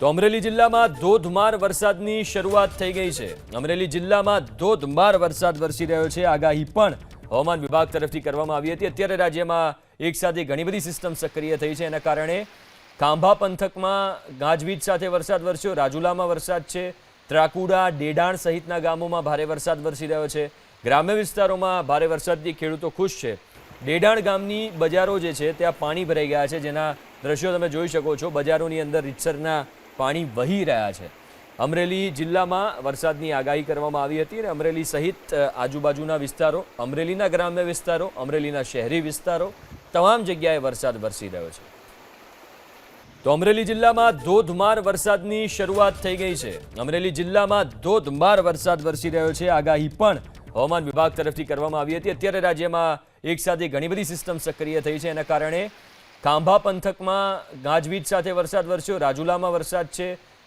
તો અમરેલી જિલ્લામાં ધોધમાર વરસાદની શરૂઆત થઈ ગઈ છે. અમરેલી જિલ્લામાં ધોધમાર વરસાદ વરસી રહ્યો છે. આગાહી પણ હવામાન વિભાગ તરફથી કરવામાં આવી હતી. અત્યારે રાજ્યમાં એકસાથે ઘણી બધી સિસ્ટમ સક્રિય થઈ છે. એના કારણે ખાંભા પંથકમાં ગાજવીજ સાથે વરસાદ વરસ્યો. રાજુલામાં વરસાદ છે. ત્રાકુડા, ડેડાણ સહિતના ગામોમાં ભારે વરસાદ વરસી રહ્યો છે. ગ્રામ્ય વિસ્તારોમાં ભારે વરસાદથી ખેડૂતો ખુશ છે. ડેડાણ ગામની બજારો જે છે, ત્યાં પાણી ભરાઈ ગયા છે. જેના દ્રશ્યો તમે જોઈ શકો છો. બજારોની અંદર રીતસરના પાણી વહી રહ્યા છે. અમરેલી જિલ્લામાં વરસાદની આગાહી કરવામાં આવી હતી અને અમરેલી સહિત આજુબાજુના વિસ્તારો, અમરેલીના ગ્રામ્ય વિસ્તારો, અમરેલીના શહેરી વિસ્તારો, તમામ જગ્યાએ વરસાદ વરસી રહ્યો છે. તો અમરેલી જિલ્લામાં ધોધમાર વરસાદની શરૂઆત થઈ ગઈ છે. અમરેલી જિલ્લામાં ધોધમાર વરસાદ વરસી રહ્યો છે. આગાહી પણ હવામાન વિભાગ તરફથી કરવામાં આવી હતી. અત્યારે રાજ્યમાં એકસાથે ઘણી બધી સિસ્ટમ સક્રિય થઈ છે. એના કારણે ખાંભા પંથકમાં ગાજવીજ સાથે વરસાદ વરસ્યો રાજુલામાં વરસાદ છે.